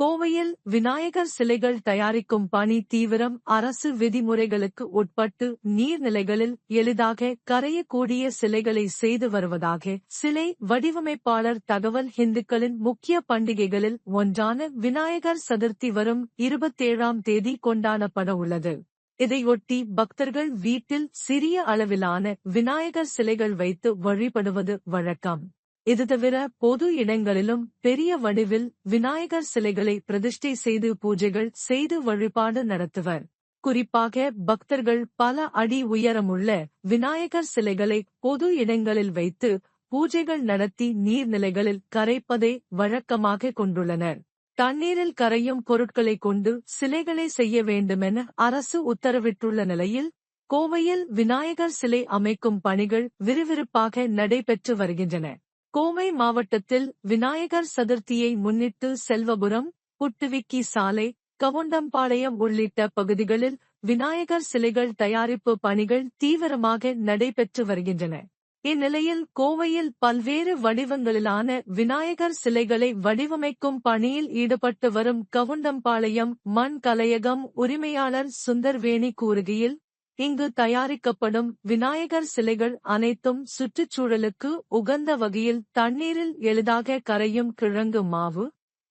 கோவையில் விநாயகர் சிலைகள் தயாரிக்கும் பணி தீவிரம் அரசு விதிமுறைகளுக்கு உட்பட்டு நீர்நிலைகளில் எளிதாக கரையக்கூடிய சிலைகளை செய்து வருவதாக சிலை வடிவமைப்பாளர் தகவல் இந்துக்களின் முக்கிய பண்டிகைகளில் ஒன்றான விநாயகர் சதுர்த்தி வரும் இருபத்தேழாம் தேதி கொண்டாடப்பட உள்ளது. இதையொட்டி பக்தர்கள் வீட்டில் சிறிய அளவிலான விநாயகர் சிலைகள் வைத்து வழிபடுவது வழக்கம். இது தவிர பொது இடங்களிலும் பெரிய வடிவில் விநாயகர் சிலைகளை பிரதிஷ்டை செய்து பூஜைகள் செய்து வழிபாடு நடத்துவர். குறிப்பாக பக்தர்கள் பல அடி உயரமுள்ள விநாயகர் சிலைகளை பொது இடங்களில் வைத்து பூஜைகள் நடத்தி நீர்நிலைகளில் கரைப்பதை வழக்கமாக கொண்டுள்ளனர். தண்ணீரில் கரையும் பொருட்களை கொண்டு சிலைகளை செய்ய வேண்டுமென அரசு உத்தரவிட்டுள்ள நிலையில் கோவையில் விநாயகர் சிலை அமைக்கும் பணிகள் விறுவிறுப்பாக நடைபெற்று வருகின்றன. கோவை மாவட்டத்தில் விநாயகர் சதுர்த்தியை முன்னிட்டு செல்வபுரம் புட்டுவிக்கி சாலை கவுண்டம்பாளையம் உள்ளிட்ட பகுதிகளில் விநாயகர் சிலைகள் தயாரிப்பு பணிகள் தீவிரமாக நடைபெற்று வருகின்றன. இந்நிலையில் கோவையில் பல்வேறு வடிவங்களிலான விநாயகர் சிலைகளை வடிவமைக்கும் பணியில் ஈடுபட்டு வரும் கவுண்டம்பாளையம் மண் கலையகம் உரிமையாளர் சுந்தர்வேணி கூறுகையில் இங்கு தயாரிக்கப்படும் விநாயகர் சிலைகள் அனைத்தும் சுற்றுச்சூழலுக்கு உகந்த வகையில் தண்ணீரில் எளிதாக கரையும் கிழங்கு மாவு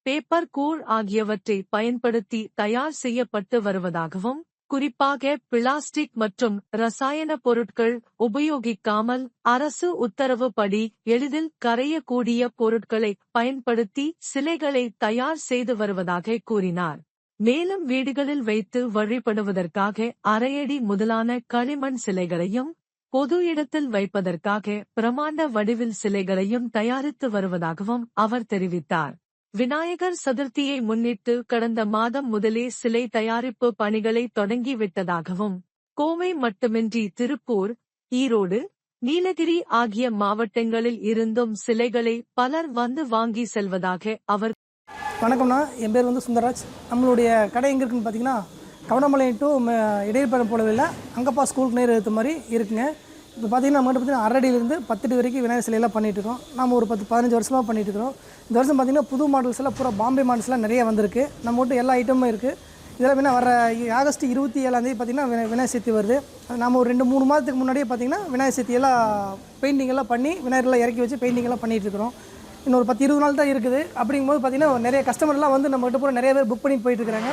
பேப்பர் கூழ் ஆகியவற்றை பயன்படுத்தி தயார் செய்யப்பட்டு வருவதாகவும் குறிப்பாக பிளாஸ்டிக் மற்றும் ரசாயன பொருட்கள் உபயோகிக்காமல் அரசு உத்தரவுப்படி எளிதில் கரையக்கூடிய பொருட்களை பயன்படுத்தி சிலைகளை தயார் செய்து வருவதாக கூறினார். மேலும் வீடுகளில் வைத்து வழிபடுவதற்காக அரையடி முதலான களிமண் சிலைகளையும் பொது இடத்தில் வைப்பதற்காக பிரமாண்ட வடிவில் சிலைகளையும் தயாரித்து வருவதாகவும் அவர் தெரிவித்தார். விநாயகர் சதுர்த்தியை முன்னிட்டு கடந்த மாதம் முதலே சிலை தயாரிப்பு பணிகளை தொடங்கிவிட்டதாகவும் கோவை மட்டுமின்றி திருப்பூர் ஈரோடு நீலகிரி ஆகிய மாவட்டங்களில் இருந்தும் சிலைகளை பலர் வந்து வாங்கி செல்வதாக அவர் வணக்கம்ண்ணா என் பேர் வந்து சுந்தரராஜ். நம்மளுடைய கடை எங்கே இருக்குன்னு பார்த்தீங்கன்னா கவனமலை டு போலவே போலவில் அங்கப்பா ஸ்கூலுக்கு நேர் எடுத்த மாதிரி இருக்குங்க. இப்போ பார்த்தீங்கன்னா நம்மகிட்ட பார்த்தீங்கன்னா அரடியிலேருந்து பத்தடி வரைக்கும் விநாயகர் சிலையெல்லாம் பண்ணிகிட்ருக்கோம் நம்ம ஒரு பத்து பதினஞ்சு வருஷமாக பண்ணிகிட்ருக்கோம் இருக்கிறோம். இந்த வருஷம் பார்த்தீங்கன்னா புது மாடல்ஸ் எல்லாம் பூரா பாம்பே மாடல்ஸ்லாம் நிறைய வந்திருக்கு. நம்ம மட்டும் எல்லா ஐட்டமும் இருக்குது இதெல்லாம் வேணா வர ஆகஸ்ட் இருபத்தி ஏழாந்தேதி பார்த்தீங்கன்னா விநாயகர் சதுர்த்தி வருது. நம்ம ஒரு ரெண்டு மூணு மாதத்துக்கு முன்னாடியே பார்த்தீங்கன்னா விநாயகர் சதுர்த்தி எல்லாம் பெயிண்டிங் எல்லாம் பண்ணி விநாயகர்லாம் இறக்கி வச்சு பெயிண்டிங்கெல்லாம் எல்லாம் இருக்கிறோம். இன்னொரு பத்து இருபது நாள் தான் இருக்குது. அப்படிங்கும்போது பார்த்தீங்கன்னா நிறைய கஸ்டமர்லாம் வந்து நம்ம கிட்ட பூரா நிறைய பேர் புக் பண்ணி போயிட்டு இருக்காங்க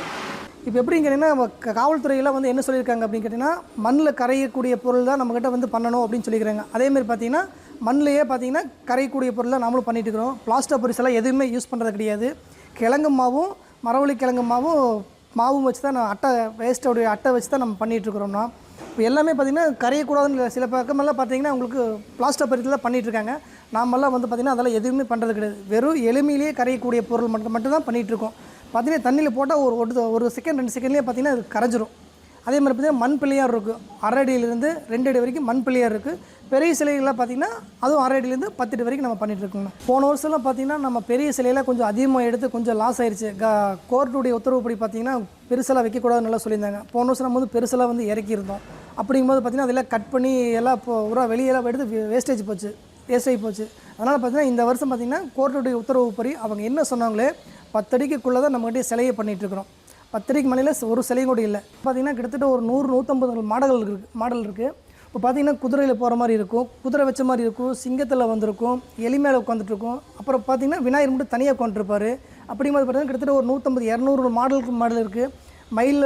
இப்போ எப்படின்னு கேட்டிங்கன்னா நம்ம க- காவல்துறையெல்லாம் வந்து என்ன சொல்லியிருக்காங்க அப்படின்னு கேட்டிங்கன்னா மண்ணில் கரையக்கூடிய பொருள் தான் நம்மக்கிட்ட வந்து பண்ணணும் அப்படின்னு சொல்லிக்கிறாங்க அதேமாதிரி பார்த்தீங்கன்னா மண்ணிலேயே பார்த்தீங்கன்னா கரையக்கூடிய பொருளை நாமளும் பண்ணிட்டு இருக்கிறோம். பிளாஸ்டர் பொரிஸ் எல்லாம் எதுவுமே யூஸ் பண்ணுறது கிடையாது. கிழங்கு மாவும் மரவள்ளி கிழங்கு மாவும் மாவும் வச்சு தான் நான் அட்டை வேஸ்ட்டோடைய அட்டை வச்சு தான் நம்ம பண்ணிகிட்ருக்குறோம்னா இப்போ எல்லாமே பார்த்தீங்கன்னா கரையக்கூடாதுன்னு சில பக்கமெல்லாம் பார்த்தீங்கன்னா உங்களுக்கு பிளாஸ்டர் பருத்தி தான் பண்ணிகிட்ருக்காங்க நாமெல்லாம் வந்து பார்த்திங்கன்னா அதெல்லாம் எதுவுமே பண்ணுறது கிடையாது. வெறும் எளிமையிலேயே கரையக்கூடிய பொருள் மட்டும் மட்டும்தான் பண்ணிகிட்ருக்கோம். பார்த்திங்கன்னா தண்ணியில் போட்டால் ஒரு ஒரு- ஒரு செகண்ட் ரெண்டு செகண்ட்லேயே பார்த்தீங்கன்னா அது கரைஞ்சிரும். அதே மாதிரி பார்த்தீங்கன்னா மண் பிள்ளையார் இருக்குது அரை அடியிலேருந்து ரெண்டு அடி வரைக்கும் மண் பிள்ளையார் இருக்குது பெரிய சிலைகள்லாம் பார்த்தீங்கன்னா அதுவும் அரை அடியிலேருந்து பத்து அடி வரைக்கும் நம்ம பண்ணிகிட்ருக்கோங்க. போன வருஷம்லாம் பார்த்தீங்கன்னா நம்ம பெரிய சிலையெல்லாம் கொஞ்சம் அதிகமாக எடுத்து கொஞ்சம் லாஸ் ஆயிடுச்சு க கோர்ட்டுடைய உத்தரவுப்படி பார்த்தீங்கன்னா பெருசெல்லாம் வைக்கக்கூடாதுன்னு நல்லா சொல்லியிருந்தாங்க. போன வருஷம் நம்ம வந்து பெருசெல்லாம் வந்து இறக்கியிருந்தோம். அப்படிங்கும்போது பார்த்தீங்கன்னா அதெல்லாம் கட் பண்ணி எல்லாம் இப்போ ஒரு வெளியெல்லாம் எடுத்து வேஸ்டேஜ் போச்சு. வேஸ்ட் போச்சு அதனால் பார்த்தீங்கன்னா இந்த வருஷம் பார்த்தீங்கன்னா கோர்ட்டுடைய உத்தரவுப்படி அவங்க என்ன சொன்னாங்களே பத்தடிக்குள்ளே தான் நம்மகிட்ட சிலையை பண்ணிகிட்ருக்குறோம் இருக்கிறோம் பத்தடிக்கு மலையில் ஒரு சிலையும் கூட இல்லை. பார்த்தீங்கன்னா கிட்டத்தட்ட ஒரு நூறு நூற்றம்பது மாடல்கள் இருக்குது மாடல் இருக்குது இப்போ பார்த்தீங்கன்னா குதிரையில் போகிற மாதிரி இருக்கும் குதிரை வச்ச மாதிரி இருக்கும் சிங்கத்தில் வந்திருக்கும் எலி மேலே உட்காந்துட்ருக்கும் அப்புறம் பார்த்தீங்கன்னா விநாயகர் மட்டும் தனியாக உட்காந்துருப்பாரு அப்படிங்கும்போது பார்த்தீங்கன்னா கிட்டத்தட்ட ஒரு நூற்றம்பது இரநூறு மாடலுக்கு மாடல் இருக்குது மயில்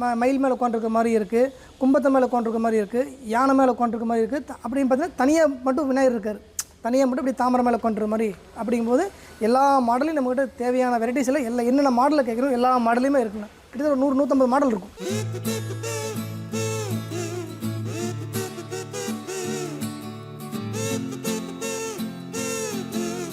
ம மயில் மேலே உட்காந்துருக்க மாதிரி இருக்குது கும்பத்தை மேலே உட்காந்துருக்க மாதிரி இருக்குது யானை மேலே உட்காந்துருக்க மாதிரி இருக்குது அப்படின்னு பார்த்தீங்கன்னா தனியாக மட்டும் விநாயகர் இருக்கார். தனியாக மட்டும் இப்படி தாமரை மேலே உட்காந்துருக்க மாதிரி அப்படிங்கும்போது எல்லா மாடலையும் நம்மக்கிட்ட தேவையான வெரைட்டிஸில் எல்லா என்னென்ன மாடலில் கேட்குறோம் எல்லா மாடலையுமே இருக்குண்ணா கிட்டத்தட்ட ஒரு நூறு நூற்றம்பது மாடல் இருக்கும்.